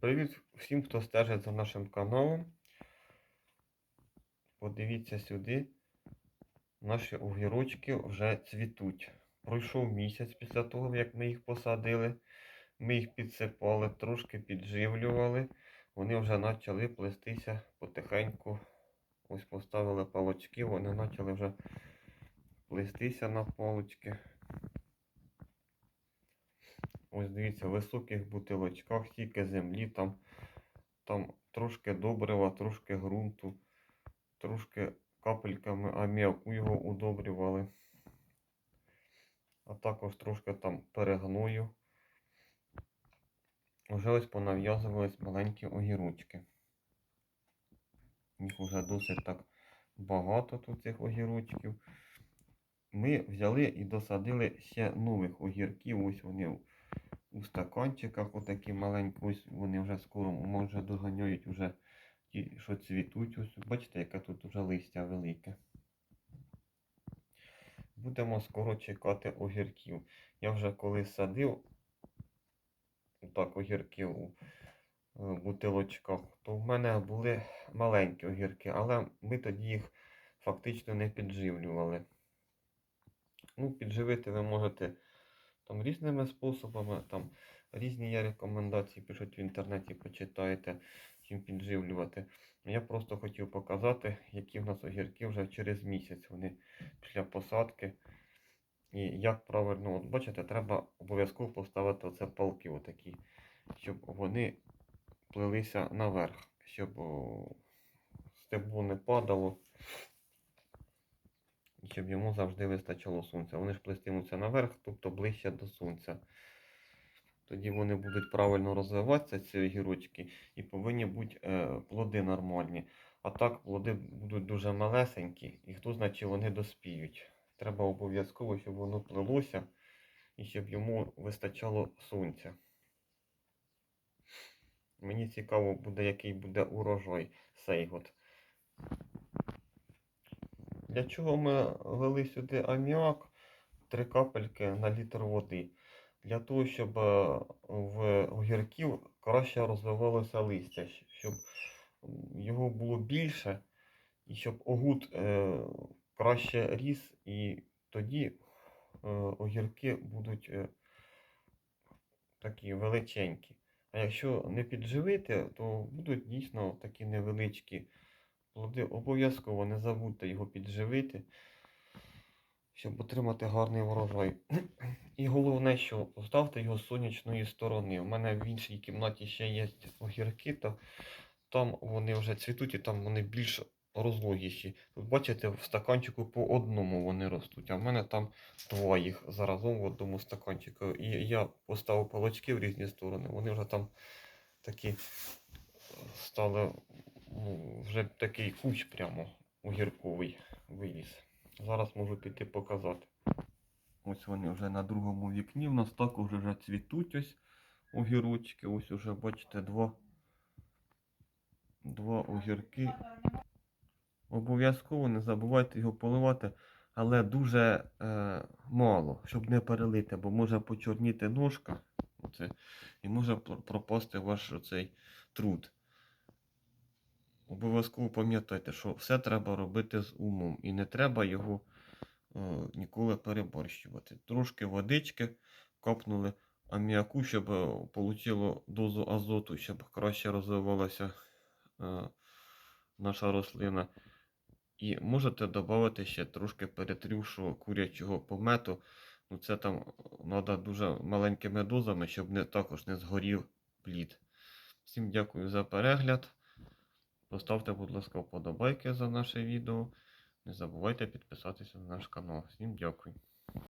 Привіт всім, хто стежить за нашим каналом. Подивіться сюди. Наші огірочки вже цвітуть. Пройшов місяць після того, як ми їх посадили. Ми їх підсипали, трошки підживлювали. Вони вже почали плестися потихеньку. Ось поставили палочки, вони почали вже плестися на палочки. Ось дивіться, в високих бутилочках, стільки землі, там, там трошки добрива, трошки ґрунту, трошки капельками аміаку його удобрювали. А також трошки там перегною. Вже ось понав'язувались маленькі огірочки. Їх вже досить так багато тут цих огірочків. Ми взяли і досадили ще нових огірків. Ось вони у стаканчиках отакі маленькі, ось вони вже скоро може доганяють вже ті, що цвітуть. Ось бачите, яке тут вже листя велике. Будемо скоро чекати огірків. Я вже коли садив так огірки у е, бутилочках, то в мене були маленькі огірки, але ми тоді їх фактично не підживлювали. Ну, підживити ви можете там різними способами, там різні є рекомендації, пишуть в інтернеті, почитаєте, чим підживлювати. Я просто хотів показати, які в нас огірки вже через місяць вони після посадки. І як правильно, от бачите, треба обов'язково поставити оце палки отакі, щоб вони плелися наверх, щоб стебло не падало. І щоб йому завжди вистачало сонця. Вони ж плестимуться наверх, тобто ближче до сонця. Тоді вони будуть правильно розвиватися, ці огірочки, і повинні бути е, плоди нормальні. А так плоди будуть дуже малесенькі, і хто знає, чи вони доспіють. Треба обов'язково, щоб воно плелося і щоб йому вистачало сонця. Мені цікаво буде, який буде урожай цей год. Для чого ми лили сюди аміак? Три капельки на літр води. Для того, щоб е, в огірків краще розвивалося листя, щоб його було більше, і щоб огут е, краще ріс, і тоді е, огірки будуть такі величенькі. А якщо не підживити, то будуть дійсно такі невеличкі плоди. Обов'язково не забудьте його підживити, щоб отримати гарний врожай. І головне, що поставте його з сонячної сторони. У мене в іншій кімнаті ще є огірки, то там вони вже цвітуть і там вони більш розлогіші. Тут бачите, в стаканчику по одному вони ростуть, а в мене там два їх заразом в одному стаканчику. І я поставив палочки в різні сторони, вони вже там такі стали вже такий кущ прямо огірковий виліз. Зараз можу піти показати. Ось вони вже на другому вікні. В нас також вже цвітуть ось огірочки. Ось уже бачите два, два огірки. Обов'язково не забувайте його поливати, але дуже е, мало, щоб не перелити, бо може почорніти ножка оце, і може пропасти ваш оцей труд. Обов'язково пам'ятайте, що все треба робити з умом і не треба його е, ніколи переборщувати. Трошки водички капнули аміаку, щоб отримало дозу азоту, щоб краще розвивалася е, наша рослина. І можете додати ще трошки перетрюшого курячого помету. Ну це там треба дуже маленькими дозами, щоб не, також не згорів плід. Всім дякую за перегляд. Поставте, будь ласка, вподобайки за наше відео. Не забувайте підписатися на наш канал. Всім дякую.